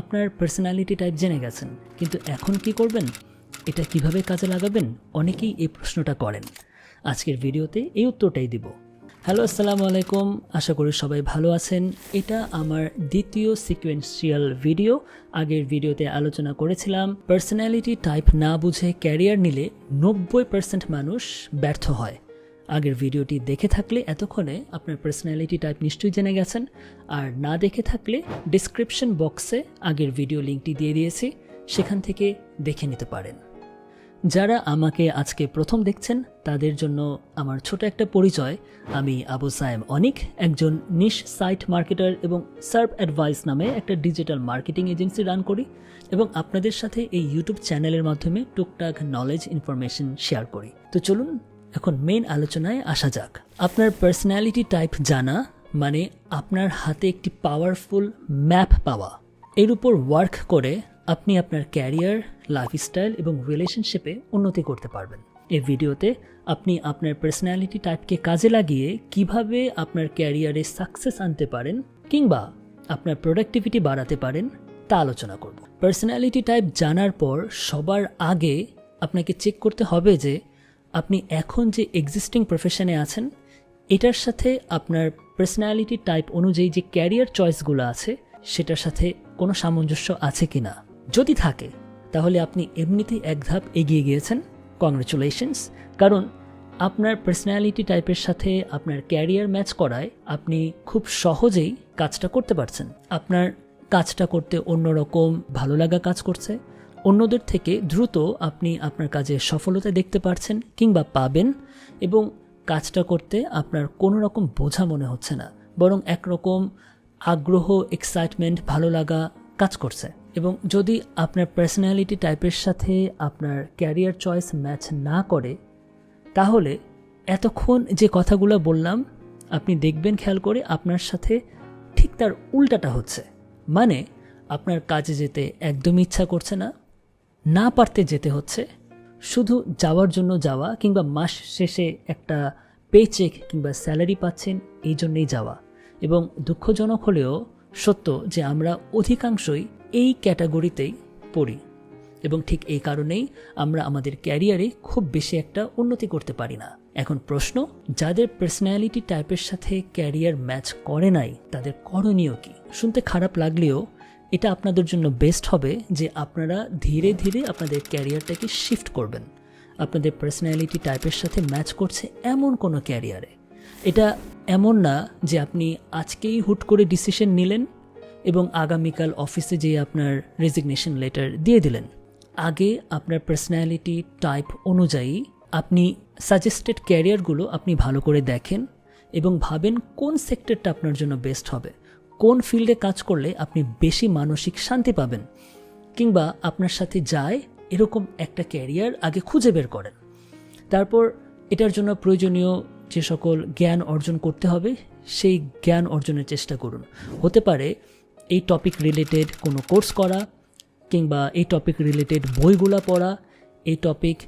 আপনার personality type জেনে গেছেন, কিন্তু এখন কি করবেন? এটা কীভাবে কাজে লাগাবেন? অনেকেই এই প্রশ্নটা করেন। আজকের ভিডিওতে এই উত্তরটাই দিব। হ্যালো, আসসালামু আলাইকুম। আশা করি সবাই ভালো আছেন। এটা আমার দ্বিতীয় সিকোয়েন্সিয়াল ভিডিও আগের ভিডিওতে আলোচনা করেছিলাম পার্সোনালিটি টাইপ না বুঝে ক্যারিয়ার নিলে নব্বই পার্সেন্ট মানুষ ব্যর্থ হয়। আগের ভিডিওটি দেখে থাকলে এতক্ষণে আপনার পার্সোনালিটি টাইপ নিশ্চয়ই জেনে গেছেন। আর না দেখে থাকলে ডিসক্রিপশন বক্সে আগের ভিডিও লিঙ্কটি দিয়ে দিয়েছি, সেখান থেকে দেখে নিতে পারেন। যারা আমাকে আজকে প্রথম দেখছেন, তাদের জন্য আমার ছোট একটা পরিচয়। আমি আবু সায়েম অনিক, একজন নিশ সাইট মার্কেটার এবং সার্ভ অ্যাডভাইস নামে একটা ডিজিটাল মার্কেটিং এজেন্সি রান করি এবং আপনাদের সাথে এই ইউটিউব চ্যানেলের মাধ্যমে টুকটাক নলেজ ইনফরমেশন শেয়ার করি। তো চলুন এখন মেন আলোচনায় আসা যাক। আপনার পার্সোনালিটি টাইপ জানা মানে আপনার হাতে একটি পাওয়ারফুল ম্যাপ পাওয়া। এর উপর ওয়ার্ক করে আপনি আপনার ক্যারিয়ার লাইফস্টাইল এবং রিলেশনশিপে উন্নতি করতে পারবেন। এই ভিডিওতে আপনি আপনার পার্সোনালিটি টাইপকে কাজে লাগিয়ে কীভাবে আপনার ক্যারিয়ারে সাকসেস আনতে পারেন কিংবা আপনার প্রোডাক্টিভিটি বাড়াতে পারেন, তা আলোচনা করব। পার্সোনালিটি টাইপ জানার পর সবার আগে আপনাকে চেক করতে হবে যে আপনি এখন যে এক্সিস্টিং প্রফেশনে আছেন, এটার সাথে আপনার পার্সোনালিটি টাইপ অনুযায়ী যে ক্যারিয়ার চয়েসগুলো আছে, সেটার সাথে কোনো সামঞ্জস্য আছে কি না যদি থাকে, তাহলে আপনি এমনিতেই এক ধাপ এগিয়ে গিয়েছেন। কংগ্রেচুলেশনস কারণ আপনার পার্সোনালিটি টাইপের সাথে আপনার ক্যারিয়ার ম্যাচ করায় আপনি খুব সহজেই কাজটা করতে পারছেন। আপনার কাজটা করতে অন্যরকম ভালো লাগা কাজ করছে। অন্যদের থেকে দ্রুত আপনি আপনার কাজে সফলতা দেখতে পারছেন কিংবা পাবেন এবং কাজটা করতে আপনার কোনো রকম বোঝা মনে হচ্ছে না, বরং একরকম আগ্রহ এক্সাইটমেন্ট ভালো লাগা কাজ করছে। এবং যদি আপনার পার্সোনালিটি টাইপের সাথে আপনার ক্যারিয়ার চয়েস ম্যাচ না করে, তাহলে এতক্ষণ যে কথাগুলো বললাম, আপনি দেখবেন খেয়াল করে আপনার সাথে ঠিক তার উল্টাটা হচ্ছে। মানে আপনার কাজে যেতে একদমই ইচ্ছা করছে না না পারতে যেতে হচ্ছে, শুধু যাওয়ার জন্য যাওয়া কিংবা মাস শেষে একটা পে চেক কিংবা স্যালারি পাচ্ছেন, এই জন্যেই যাওয়া। এবং দুঃখজনক হলেও সত্য যে আমরা অধিকাংশই এই ক্যাটাগরিতেই পড়ি। এবং ঠিক এই কারণেই আমরা আমাদের ক্যারিয়ারে খুব বেশি একটা উন্নতি করতে পারি না। এখন প্রশ্ন, যাদের পার্সোনালিটি টাইপের সাথে ক্যারিয়ার ম্যাচ করে নাই, তাদের করণীয় কি? শুনতে খারাপ লাগলেও এটা আপনাদের জন্য বেস্ট হবে যে আপনারা ধীরে ধীরে আপনাদের ক্যারিয়ারটাকে শিফট করবেন। আপনাদের পার্সোনালিটি টাইপের সাথে ম্যাচ করছে এমন কোনো ক্যারিয়ারে এটা এমন না যে আপনি আজকেই হুট করে ডিসিশন নিলেন এবং আগামীকাল অফিসে যেয়ে আপনার রেজিগনেশন লেটার দিয়ে দিলেন। আগে আপনার পার্সোনালিটি টাইপ অনুযায়ী আপনি সাজেস্টেড ক্যারিয়ারগুলো আপনি ভালো করে দেখেন এবং ভাবেন কোন সেক্টরটা আপনার জন্য বেস্ট হবে। কোন ফিল্ডে কাজ করলে আপনি বেশি মানসিক শান্তি পাবেন? কিংবা আপনার সাথে যায়, এরকম একটা ক্যারিয়ার আগে খুঁজে বের করেন। তারপর এটার জন্য প্রয়োজনীয় যে সকল জ্ঞান অর্জন করতে হবে, সেই জ্ঞান অর্জনের চেষ্টা করুন। হতে পারে এই টপিক রিলেটেড কোনো কোর্স করা, কিংবা এই টপিক রিলেটেড বইগুলো পড়া, এই টপিক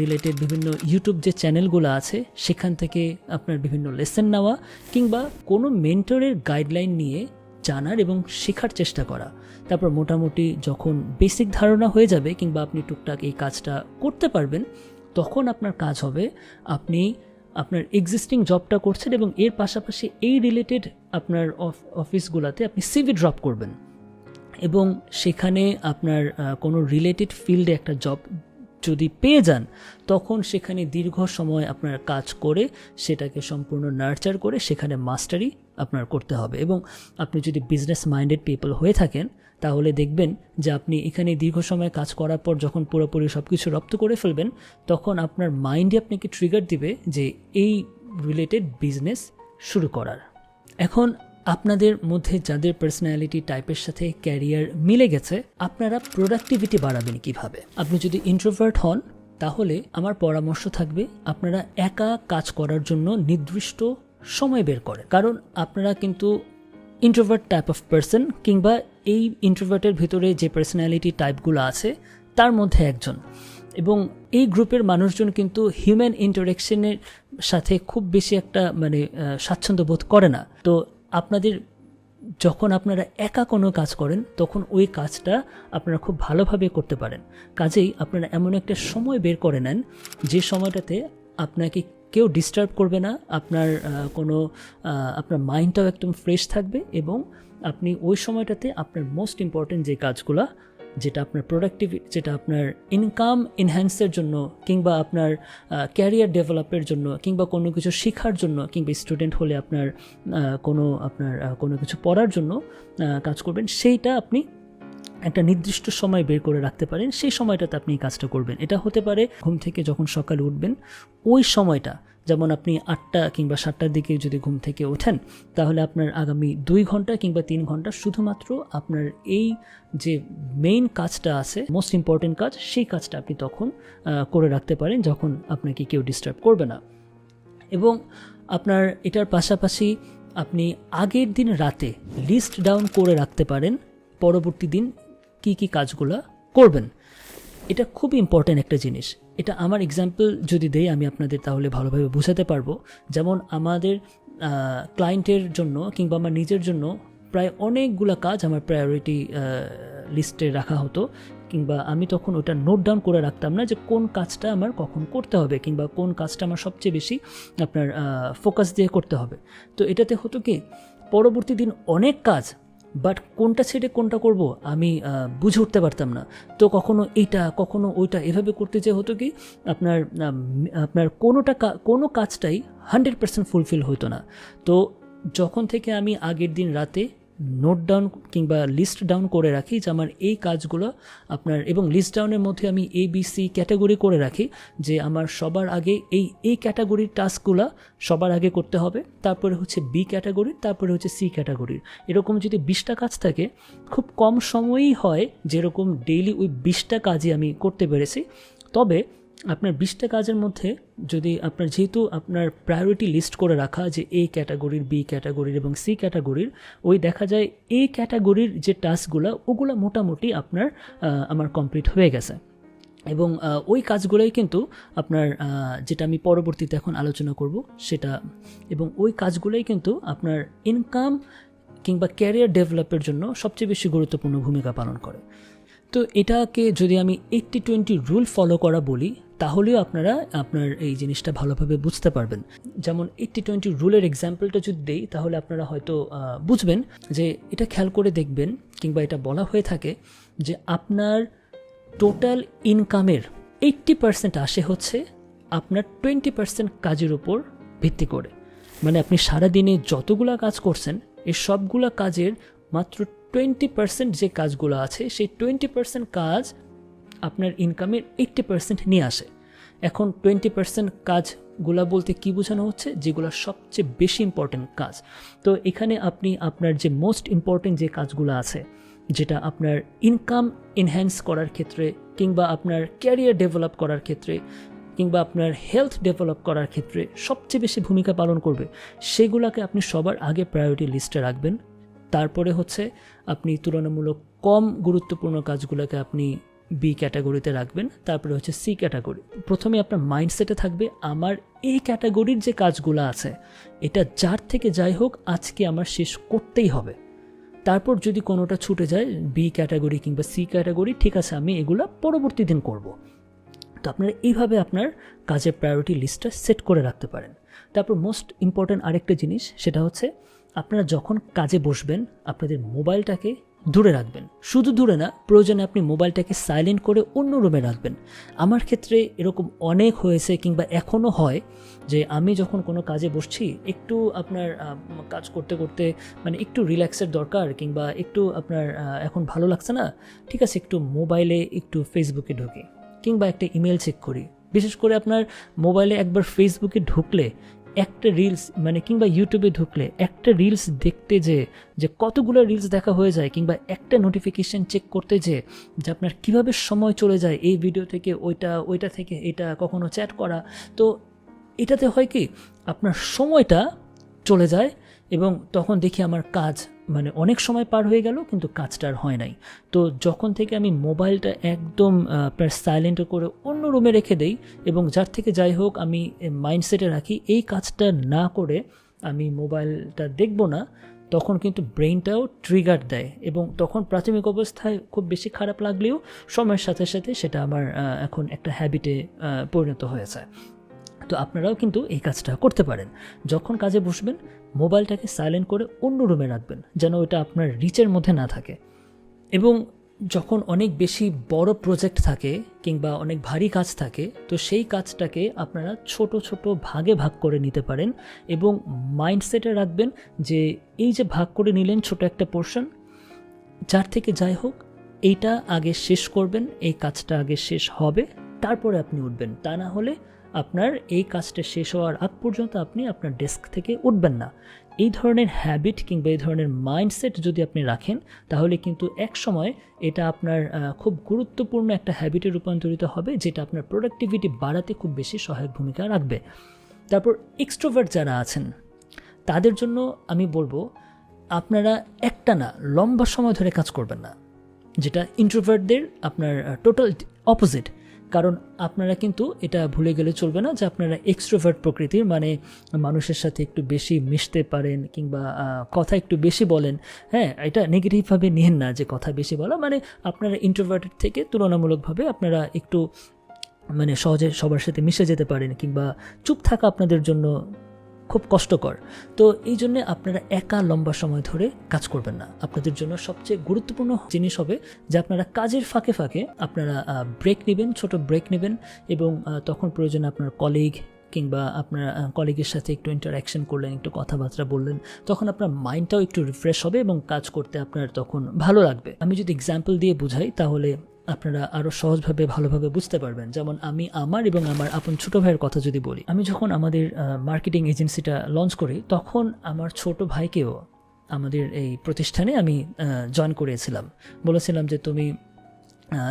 রিলেটেড বিভিন্ন ইউটিউব যে চ্যানেলগুলো আছে, সেখান থেকে আপনার বিভিন্ন লেসন নেওয়া কিংবা কোনো মেন্টরের গাইডলাইন নিয়ে জানার এবং শেখার চেষ্টা করা। তারপর মোটামুটি যখন বেসিক ধারণা হয়ে যাবে কিংবা আপনি টুকটাক এই কাজটা করতে পারবেন, তখন আপনার কাজ হবে আপনি আপনার এক্সিস্টিং জবটা করছেন এবং এর পাশাপাশি এই রিলেটেড আপনার অফিসগুলোতে আপনি সিভি ড্রপ করবেন। এবং সেখানে আপনার কোনো রিলেটেড ফিল্ডে একটা জব যদি পেয়ে যান, তখন সেখানে দীর্ঘ সময় আপনার কাজ করে, সেটাকে সম্পূর্ণ নার্চার করে সেখানে মাস্টারি আপনার করতে হবে। এবং আপনি যদি বিজনেস মাইন্ডেড পিপল হয়ে থাকেন, তাহলে দেখবেন যে আপনি এখানে দীর্ঘ সময় কাজ করার পর যখন পুরোপুরি সব কিছু রপ্ত করে ফেলবেন, তখন আপনার মাইন্ডে আপনাকে ট্রিগার দিবে যে এই রিলেটেড বিজনেস শুরু করার। এখন আপনাদের মধ্যে যাদের পার্সোনালিটি টাইপের সাথে ক্যারিয়ার মিলে গেছে, আপনারা প্রোডাক্টিভিটি বাড়াবেন কীভাবে? আপনি যদি ইন্ট্রোভার্ট হন, তাহলে আমার পরামর্শ থাকবে, আপনারা একা কাজ করার জন্য নির্দিষ্ট সময় বের করেন। কারণ আপনারা কিন্তু ইন্ট্রোভার্ট টাইপ অফ পার্সন কিংবা এই ইন্ট্রোভার্টের ভিতরে যে পার্সোনালিটি টাইপগুলো আছে, তার মধ্যে একজন। এবং এই গ্রুপের মানুষজন কিন্তু হিউম্যান ইন্টারেকশনের সাথে খুব বেশি একটা মানে স্বাচ্ছন্দ্য বোধ করে না। তো আপনাদের যখন আপনারা একা কোনো কাজ করেন, তখন ওই কাজটা আপনারা খুব ভালোভাবে করতে পারেন। কাজেই আপনারা এমন একটা সময় বের করে নেন, যে সময়টাতে আপনাকে কেউ ডিস্টার্ব করবে না, আপনার কোনো আপনার মাইন্ডটাও একদম ফ্রেশ থাকবে এবং আপনি ওই সময়টাতে আপনার মোস্ট ইম্পর্টেন্ট যে কাজগুলো যেটা আপনার প্রোডাক্টিভ যেটা আপনার ইনকাম এনহ্যান্সের জন্য কিংবা আপনার ক্যারিয়ার ডেভেলপের জন্য কিংবা কোনো কিছু শেখার জন্য কিংবা স্টুডেন্ট হলে আপনার কোনো আপনার কোনো কিছু পড়ার জন্য কাজ করবেন, সেইটা আপনি একটা নির্দিষ্ট সময় বের করে রাখতে পারেন। সেই সময়টাতে আপনি এই কাজটা করবেন। এটা হতে পারে ঘুম থেকে যখন সকালে উঠবেন, ওই সময়টা যেমন আপনি আটটা কিংবা সাতটার দিকে যদি ঘুম থেকে ওঠেন, তাহলে আপনার আগামী দুই ঘণ্টা কিংবা তিন ঘণ্টা শুধুমাত্র আপনার এই যে মেইন কাজটা আছে মোস্ট ইম্পর্টেন্ট কাজ, সেই কাজটা আপনি তখন করে রাখতে পারেন যখন আপনাকে কেউ ডিস্টার্ব করবে না। এবং আপনার এটার পাশাপাশি আপনি আগের দিন রাতে লিস্ট ডাউন করে রাখতে পারেন, পরবর্তী দিন কি কি কাজগুলো করবেন। এটা খুব ইম্পর্ট্যান্ট একটা জিনিস। এটা আমার এক্সাম্পল যদি দেই, আমি আপনাদের তাহলে ভালোভাবে বোঝাতে পারব। যেমন আমাদের ক্লায়েন্টের জন্য কিংবা আমার নিজের জন্য প্রায় অনেকগুলো কাজ আমার প্রায়োরিটি লিস্টে রাখা হতো। কিংবা আমি তখন ওটা নোট ডাউন করে রাখতাম না যে কোন কাজটা আমার কখন করতে হবে কিংবা কোন কাজটা আমার সবচেয়ে বেশি আপনার ফোকাস দিয়ে করতে হবে। তো এটাতে হতো কি, পরবর্তী দিন অনেক কাজ বাট কোনটা ছেড়ে কোনটা করব, আমি বুঝে উঠতে পারতাম না। তো কখনো এইটা, কখনো ওইটা, এভাবে করতে যে হতো কি, আপনার আপনার কোনোটা কোনো কাজটাই হান্ড্রেড পার্সেন্ট ফুলফিল হতো না। তো যখন থেকে আমি আগের দিন রাতে নোট ডাউন কিংবা লিস্ট ডাউন করে রাখি যে আমার এই কাজগুলো আপনার এবং লিস্ট ডাউনের মধ্যে আমি এ বি সি ক্যাটাগরি করে রাখি যে আমার সবার আগে এই এই ক্যাটাগরির টাস্কগুলো সবার আগে করতে হবে। তারপরে হচ্ছে বি ক্যাটাগরির তারপরে হচ্ছে সি ক্যাটাগরির এরকম যদি বিশটা কাজ থাকে, খুব কম সময়ই হয় যেরকম ডেইলি ওই বিশটা কাজই আমি করতে পেরেছি। তবে আপনার বিশটা কাজের মধ্যে যদি আপনার যেহেতু আপনার প্রায়োরিটি লিস্ট করে রাখা যে এ ক্যাটাগরির বি ক্যাটাগরির এবং সি ক্যাটাগরির ওই দেখা যায় এ ক্যাটাগরির যে টাস্কগুলো ওগুলো মোটামুটি আপনার আমার কমপ্লিট হয়ে গেছে। এবং ওই কাজগুলোই কিন্তু আপনার যেটা আমি পরবর্তীতে এখন আলোচনা করব সেটা, এবং ওই কাজগুলোই কিন্তু আপনার ইনকাম কিংবা ক্যারিয়ার ডেভেলপের জন্য সবচেয়ে বেশি গুরুত্বপূর্ণ ভূমিকা পালন করে। তো এটাকে যদি আমি এইট্টি টোয়েন্টি রুল ফলো করা বলি তাহলেও আপনারা আপনার এই জিনিসটা ভালোভাবে বুঝতে পারবেন। যেমন এইট্টি টোয়েন্টি রুলের এক্সাম্পলটা যদি দেই, তাহলে আপনারা হয়তো বুঝবেন যে এটা খেয়াল করে দেখবেন কিংবা এটা বলা হয়ে থাকে যে আপনার টোটাল ইনকামের এইট্টি পার্সেন্ট আসে হচ্ছে আপনার টোয়েন্টি পার্সেন্ট কাজের উপর ভিত্তি করে। মানে আপনি সারাদিনে যতগুলা কাজ করছেন, এই সবগুলা কাজের মাত্র টোয়েন্টি পার্সেন্ট যে কাজগুলো আছে, সেই টোয়েন্টি পার্সেন্ট কাজ আপনার ইনকামের এইট্টি পার্সেন্ট নিয়ে আসে। এখন টোয়েন্টি পার্সেন্ট কাজগুলা বলতে কি বোঝানো হচ্ছে? যেগুলো সবচেয়ে বেশি ইম্পর্টেন্ট কাজ। তো এখানে আপনি আপনার যে মোস্ট ইম্পর্টেন্ট যে কাজগুলো আছে, যেটা আপনার ইনকাম এনহ্যান্স করার ক্ষেত্রে কিংবা আপনার ক্যারিয়ার ডেভেলপ করার ক্ষেত্রে কিংবা আপনার হেলথ ডেভেলপ করার ক্ষেত্রে সবচেয়ে বেশি ভূমিকা পালন করবে, সেগুলোকে আপনি সবার আগে প্রায়োরিটি লিস্টে রাখবেন। তারপরে হচ্ছে আপনি তুলনামূলক কম গুরুত্বপূর্ণ কাজগুলোকে আপনি বি ক্যাটাগরিতে রাখবেন, তারপরে হচ্ছে সি ক্যাটাগরি প্রথমে আপনার মাইন্ডসেটে থাকবে, আমার এই ক্যাটাগরির যে কাজগুলো আছে, এটা যার থেকে যাই হোক, আজকে আমার শেষ করতেই হবে। তারপর যদি কোনোটা ছুটে যায় বি ক্যাটাগরি কিংবা সি ক্যাটাগরি ঠিক আছে, আমি এগুলো পরবর্তী দিন করব। তো আপনারা এইভাবে আপনার কাজের প্রায়োরিটি লিস্টটা সেট করে রাখতে পারেন। তারপর মোস্ট ইম্পর্ট্যান্ট আরেকটা জিনিস, সেটা হচ্ছে আপনারা যখন কাজে বসবেন, আপনাদের মোবাইলটাকে দূরে রাখবেন। শুধু দূরে না, প্রয়োজনে আপনি মোবাইলটাকে সাইলেন্ট করে অন্য রুমে রাখবেন। আমার ক্ষেত্রে এরকম অনেক হয়েছে কিংবা এখনও হয় যে আমি যখন কোনো কাজে বসছি, একটু আপনার কাজ করতে করতে মানে একটু রিল্যাক্সের দরকার কিংবা একটু আপনার এখন ভালো লাগছে না, ঠিক আছে, একটু মোবাইলে একটু ফেসবুকে ঢুকি কিংবা একটা ইমেল চেক করি। বিশেষ করে আপনার মোবাইলে একবার ফেসবুকে ঢুকলে একটা রিলস মানে কিংবা ইউটিউবে ঢুকলে একটা রিলস দেখতে যে যে কতগুলো রিলস দেখা হয়ে যায়, কিংবা একটা নোটিফিকেশান চেক করতে যে যে আপনার কীভাবে সময় চলে যায় এই ভিডিও থেকে, ওইটা ওইটা থেকে, এটা কখনো চ্যাট করা। তো এটাতে হয় কি, আপনার সময়টা চলে যায় এবং তখন দেখি আমার কাজ মানে অনেক সময় পার হয়ে গেল, কিন্তু কাজটা আর হয় নাই। তো যখন থেকে আমি মোবাইলটা একদম আপনার সাইলেন্ট করে অন্য রুমে রেখে দেই এবং যার থেকে যাই হোক আমি মাইন্ডসেটে রাখি, এই কাজটা না করে আমি মোবাইলটা দেখব না, তখন কিন্তু ব্রেনটাও ট্রিগার দেয় এবং তখন প্রাথমিক অবস্থায় খুব বেশি খারাপ লাগলেও সময়ের সাথে সাথে সেটা আমার এখন একটা হ্যাবিটে পরিণত হয়েছে। তো আপনারাও কিন্তু এই কাজটা করতে পারেন। যখন কাজে বসবেন মোবাইলটাকে সাইলেন্ট করে অন্য রুমে রাখবেন, যেন ওটা আপনার রিচের মধ্যে না থাকে। এবং যখন অনেক বেশি বড় প্রজেক্ট থাকে কিংবা অনেক ভারী কাজ থাকে, তো সেই কাজটাকে আপনারা ছোট ছোট ভাগে ভাগ করে নিতে পারেন এবং মাইন্ডসেটে রাখবেন যে এই যে ভাগ করে নিলেন ছোট একটা পোর্শন যার থেকে যাই হোক, এইটা আগে শেষ করবেন, এই কাজটা আগে শেষ হবে, তারপরে আপনি উঠবেন। তা না হলে আপনার এই কাজটা শেষ হওয়ার আগ পর্যন্ত আপনি আপনার ডেস্ক থেকে উঠবেন না। এই ধরনের হ্যাবিট কিংবা এই ধরনের মাইন্ডসেট যদি আপনি রাখেন, তাহলে কিন্তু এক সময় এটা আপনার খুব গুরুত্বপূর্ণ একটা হ্যাবিটে রূপান্তরিত হবে, যেটা আপনার প্রোডাক্টিভিটি বাড়াতে খুব বেশি সহায়ক ভূমিকা রাখবে। তারপর এক্সট্রোভার্ট যারা আছেন, তাদের জন্য আমি বলব, আপনারা একটা না, লম্বা সময় ধরে কাজ করবেন না। যেটা ইন্ট্রোভার্টদের আপনার টোটাল অপোজিট কারণ আপনারা কিন্তু এটা ভুলে গেলে চলবে না যে আপনারা এক্সট্রোভার্ট প্রকৃতির মানে মানুষের সাথে একটু বেশি মিশতে পারেন কিংবা কথা একটু বেশি বলেন। হ্যাঁ এটা নেগেটিভভাবে নিয়েন না যে কথা বেশি বলা। মানে আপনারা ইন্ট্রোভার্টের থেকে তুলনামূলকভাবে আপনারা একটু মানে সহজে সবার সাথে মিশে যেতে পারেন কিংবা চুপ থাকা আপনাদের জন্য খুব কষ্টকর। তো এই জন্য আপনারা একা লম্বা সময় ধরে কাজ করবেন না। আপনাদের জন্য সবচেয়ে গুরুত্বপূর্ণ জিনিস হবে যে আপনারা কাজের ফাঁকে ফাঁকে আপনারা ব্রেক নেবেন, ছোট ব্রেক নেবেন এবং তখন প্রয়োজনে আপনার কলিগ কিংবা আপনার কলিগের সাথে একটু ইন্টারাকশন করলেন, একটু কথাবার্তা বললেন, তখন আপনার মাইন্ডটাও একটু রিফ্রেশ হবে এবং কাজ করতে আপনার তখন ভালো লাগবে। আমি যদি এক্সাম্পল দিয়ে বুঝাই তাহলে আপনারা আরও সহজভাবে, ভালোভাবে বুঝতে পারবেন। যেমন আমি, আমার এবং আমার আপন ছোট ভাইয়ের কথা যদি বলি, আমি যখন আমাদের মার্কেটিং এজেন্সিটা লঞ্চ করি, তখন আমার ছোট ভাইকেও আমাদের এই প্রতিষ্ঠানে আমি জয়েন করিয়েছিলাম বলেছিলাম যে, তুমি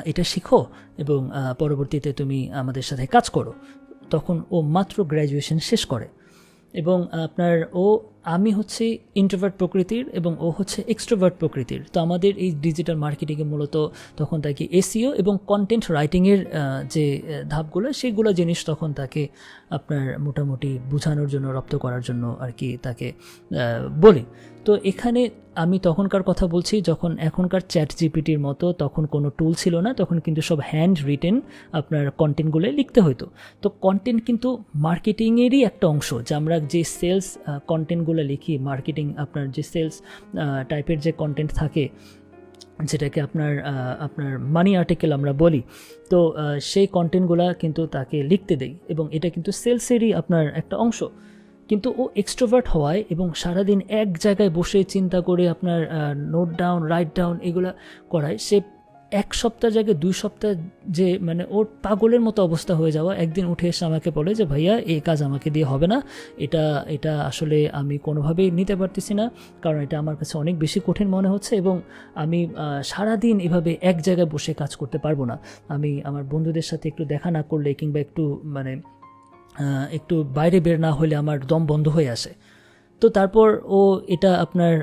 এটা শিখো এবং পরবর্তীতে তুমি আমাদের সাথে কাজ করো। তখন ও মাত্র গ্র্যাজুয়েশন শেষ করে এবং আপনার ও আমি হচ্ছে ইন্ট্রোভার্ট প্রকৃতির এবং ও হচ্ছে এক্সট্রোভার্ট প্রকৃতির। তো আমাদের এই ডিজিটাল মার্কেটিংয়ে মূলত তখন তাকে এসিও এবং কন্টেন্ট রাইটিংয়ের যে ধাপগুলো, সেগুলো জিনিস তখন তাকে আপনার মোটামুটি বোঝানোর জন্য, রপ্ত করার জন্য আর কি তাকে বলি। তো এখানে আমি তখনকার কথা বলছি যখন এখনকার চ্যাট জিপিটির মতো তখন কোনো টুল ছিল না, তখন কিন্তু সব হ্যান্ড রিটেন আপনার কন্টেন্টগুলো লিখতে হতো তো কন্টেন্ট কিন্তু মার্কেটিংয়েরই একটা অংশ, যে আমরা যে সেলস কন্টেন্টগুলো লিখি মার্কেটিং আপনার যে সেলস টাইপের যে কন্টেন্ট থাকে, যেটাকে আপনার আপনার মানি আর্টিকেল আমরা বলি, তো সেই কন্টেন্টগুলো কিন্তু তাকে লিখতে দেই এবং এটা কিন্তু সেলসেরই আপনার একটা অংশ। কিন্তু ও এক্সট্রোভার্ট হওয়ায় এবং সারাদিন এক জায়গায় বসে চিন্তা করে আপনার নোট ডাউন রাইট ডাউন এগুলা করায়, সে এক সপ্তাহ জায়গায় দুই সপ্তাহ যে মানে ওর পাগলের মতো অবস্থা হয়ে যাওয়া। একদিন উঠে এসে আমাকে বলে যে, ভাইয়া এই কাজ আমাকে দিয়ে হবে না। এটা এটা আসলে আমি কোনোভাবেই নিতে পারতেছি না, কারণ এটা আমার কাছে অনেক বেশি কঠিন মনে হচ্ছে এবং আমি সারাদিন এভাবে এক জায়গায় বসে কাজ করতে পারব না। আমি আমার বন্ধুদের সাথে একটু দেখা না করলে কিংবা একটু মানে একটু বাইরে বের না হলে আমার দম বন্ধ হয়ে আসে। তো তারপর ও এটা আপনার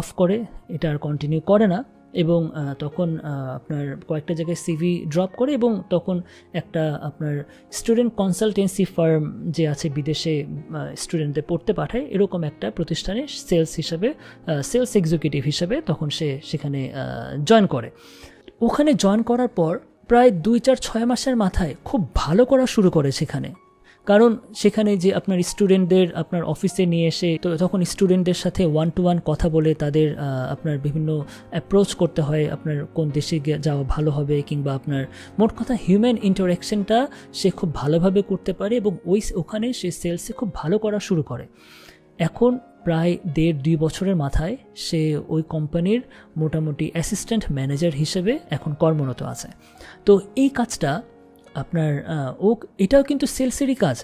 অফ করে, এটা আর কন্টিনিউ করে না। এবং তখন আপনার কয়েকটা জায়গায় সিভি ড্রপ করে এবং তখন একটা আপনার স্টুডেন্ট কনসালটেন্সি ফার্ম যে আছে বিদেশে স্টুডেন্টদের পড়তে পাঠায়, এরকম একটা প্রতিষ্ঠানে সেলস হিসাবে সেলস এক্সিকিউটিভ হিসাবে তখন সে সেখানে জয়েন করে। ওখানে জয়েন করার পর প্রায় দুই চার ছয় মাসের মাথায় খুব ভালো করা শুরু করে সেখানে। কারণ সেখানে যে আপনার স্টুডেন্টদের আপনার অফিসে নিয়ে এসে, তো তখন স্টুডেন্টদের সাথে ওয়ান টু ওয়ান কথা বলে তাদের আপনার বিভিন্ন অ্যাপ্রোচ করতে হয়, আপনার কোন দেশে যাওয়া ভালো হবে কিংবা আপনার, মোট কথা হিউম্যান ইন্টারাকশনটা সে খুব ভালোভাবে করতে পারে এবং ওই ওখানে সে সেলসে খুব ভালো করা শুরু করে। এখন প্রায় দেড় দুই বছরের মাথায় সে ওই কোম্পানির মোটামুটি অ্যাসিস্ট্যান্ট ম্যানেজার হিসেবে এখন কর্মরত আছে। তো এই কাজটা আপনার ও এটাও কিন্তু সেলসেরই কাজ।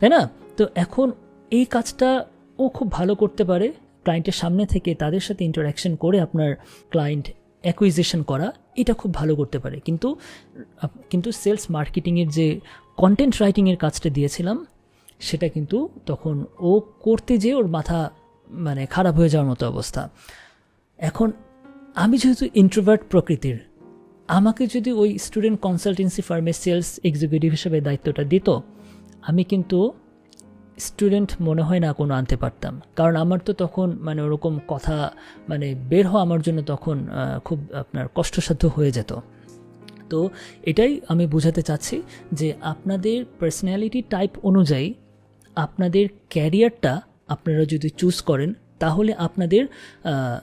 তাই না? তো এখন এই কাজটা ও খুব ভালো করতে পারে, ক্লায়েন্টের সামনে থেকে তাদের সাথে ইন্টারাকশন করে আপনার ক্লায়েন্ট অ্যাকুইজিশন করা, এটা খুব ভালো করতে পারে। কিন্তু কিন্তু সেলস মার্কেটিংয়ের যে কন্টেন্ট রাইটিংয়ের কাজটা দিয়েছিলাম, সেটা কিন্তু তখন ও করতে যেয়ে ওর মাথা মানে খারাপ হয়ে যাওয়ার মতো অবস্থা। এখন আমি যেহেতু ইন্ট্রোভার্ট প্রকৃতির আমাকে যদি ওই স্টুডেন্ট কনসালটেন্সি ফার্মে সেলস এক্সিকিউটিভ হিসেবে দায়িত্বটা দিত, আমি কিন্তু স্টুডেন্ট মনে হয় না কোনো আনতে পারতাম। কারণ আমার তো তখন মানে ওরকম কথা মানে বের হওয়া আমার জন্য তখন খুব আপনার কষ্টসাধ্য হয়ে যেত। তো এটাই আমি বোঝাতে চাচ্ছি যে আপনাদের পার্সোনালিটি টাইপ অনুযায়ী আপনাদের ক্যারিয়ারটা আপনারা যদি চুজ করেন, তাহলে আপনাদের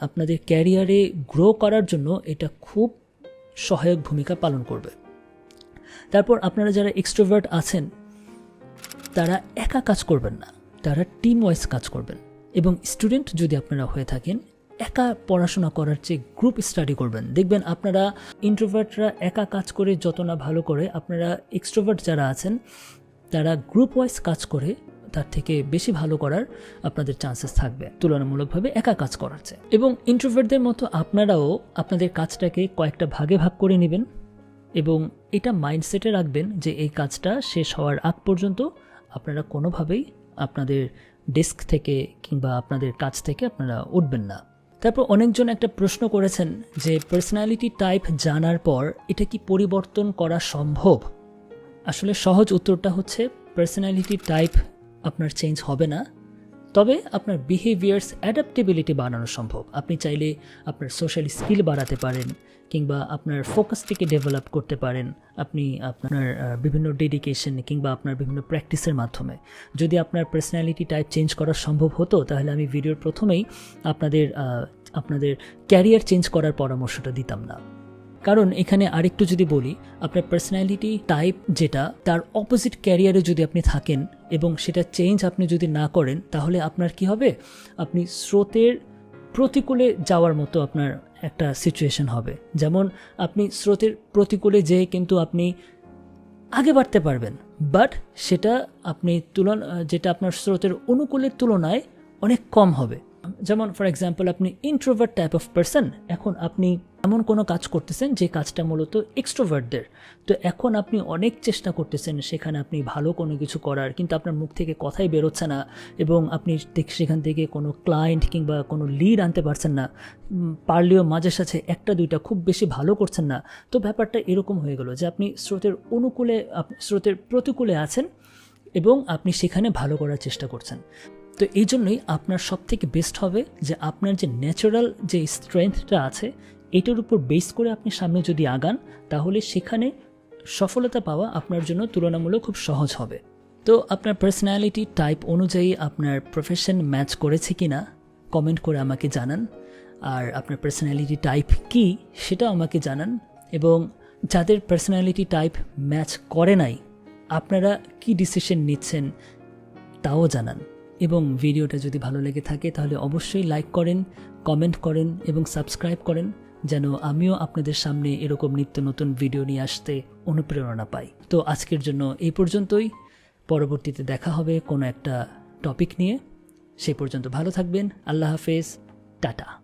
আপনাদের ক্যারিয়ারে গ্রো করার জন্য এটা খুব সহায়ক ভূমিকা পালন করবে। তারপর আপনারা যারা এক্সট্রোভার্ট আছেন, তারা একা কাজ করবেন না, তারা টিম ওয়াইজ কাজ করবেন এবং স্টুডেন্ট যদি আপনারা হয়ে থাকেন, একা পড়াশোনা করার চেয়ে গ্রুপ স্টাডি করবেন। দেখবেন আপনারা ইন্ট্রোভার্টরা একা কাজ করে যত না ভালো করে, আপনারা এক্সট্রোভার্ট যারা আছেন, তারা গ্রুপ ওয়াইজ কাজ করে তার থেকে বেশি ভালো করার আপনাদের চান্সেস থাকবে। তুলনামূলকভাবে একা কাজ করার চেয়ে। এবং ইন্ট্রোভার্টদের মতো আপনারাও আপনাদের কাজটাকে কয়েকটা ভাগে ভাগ করে নেবেন এবং এটা মাইন্ডসেটে রাখবেন যে এই কাজটা শেষ হওয়ার আগ পর্যন্ত আপনারা কোনোভাবেই আপনাদের ডেস্ক থেকে কিংবা আপনাদের কাজ থেকে আপনারা উঠবেন না। তারপর অনেকজন একটা প্রশ্ন করেছেন যে পার্সোনালিটি টাইপ জানার পর এটা কি পরিবর্তন করা সম্ভব? আসলে সহজ উত্তরটা হচ্ছে পার্সোনালিটি টাইপ আপনার চেঞ্জ হবে না। তবে আপনার বিহেভিয়ার্স অ্যাডাপ্টেবিলিটি বাড়ানো সম্ভব। আপনি চাইলে আপনার সোশ্যাল স্কিল বাড়াতে পারেন কিংবা আপনার ফোকাসটিকে ডেভেলপ করতে পারেন। আপনি আপনার বিভিন্ন ডেডিকেশন কিংবা আপনার বিভিন্ন প্র্যাকটিসের মাধ্যমে। যদি আপনার পার্সোনালিটি টাইপ চেঞ্জ করা সম্ভব হতো, তাহলে আমি ভিডিওর প্রথমেই আপনাদের আপনাদের ক্যারিয়ার চেঞ্জ করার পরামর্শটা দিতাম না। কারণ এখানে আরেকটু যদি বলি, আপনার পার্সোনালিটি টাইপ যেটা, তার অপোজিট ক্যারিয়ারে যদি আপনি থাকেন এবং সেটা চেঞ্জ আপনি যদি না করেন, তাহলে আপনার কি হবে? আপনি স্রোতের প্রতিকূলে যাওয়ার মতো আপনার একটা সিচুয়েশন হবে। যেমন, আপনি স্রোতের প্রতিকূলে যেয়ে কিন্তু আপনি আগে বাড়তে পারবেন বাট সেটা আপনি তুলন, যেটা আপনার স্রোতের অনুকূলের তুলনায় অনেক কম হবে। যেমন ফর এক্সাম্পল আপনি ইন্ট্রোভার্ট টাইপ অফ পার্সন এখন আপনি এমন কোনো কাজ করতেছেন যে কাজটা মূলত এক্সট্রোভার্টদের তো এখন আপনি অনেক চেষ্টা করতেছেন, সেখানে আপনি ভালো কোনো কিছু করার, কিন্তু আপনার মুখ থেকে কথাই বেরোচ্ছে না এবং আপনি সেখান থেকে কোনো ক্লায়েন্ট কিংবা কোনো লিড আনতে পারছেন না। পারলেও মাঝে সাঝে একটা, দুইটা খুব বেশি ভালো করছেন না। তো ব্যাপারটা এরকম হয়ে গেল যে আপনি স্রোতের অনুকূলে স্রোতের প্রতিকূলে আছেন এবং আপনি সেখানে ভালো করার চেষ্টা করছেন। তো এই জন্যই আপনার সব থেকে বেস্ট হবে যে আপনার যে ন্যাচারাল যে স্ট্রেংথটা আছে এটার উপর বেস করে আপনি সামনে যদি আগান, তাহলে সেখানে সফলতা পাওয়া আপনার জন্য তুলনামূলক খুব সহজ হবে। তো আপনার পার্সোনালিটি টাইপ অনুযায়ী আপনার প্রফেশন ম্যাচ করেছে কি না কমেন্ট করে আমাকে জানান। আর আপনার পার্সোনালিটি টাইপ কি, সেটাও আমাকে জানান। এবং যাদের পার্সোনালিটি টাইপ ম্যাচ করে নাই, আপনারা কি ডিসিশন নিচ্ছেন, তাও জানান। এবং ভিডিওটা যদি ভালো লেগে থাকে, তাহলে অবশ্যই লাইক করেন কমেন্ট করেন, এবং সাবস্ক্রাইব করেন। যেন আমিও আপনাদের সামনে এরকম নিত্য নতুন ভিডিও নিয়ে আসতে অনুপ্রেরণা পাই। তো আজকের জন্য এই পর্যন্তই। পরবর্তীতে দেখা হবে কোনো একটা টপিক নিয়ে। সেই পর্যন্ত ভালো থাকবেন। আল্লাহ হাফেজ। টাটা।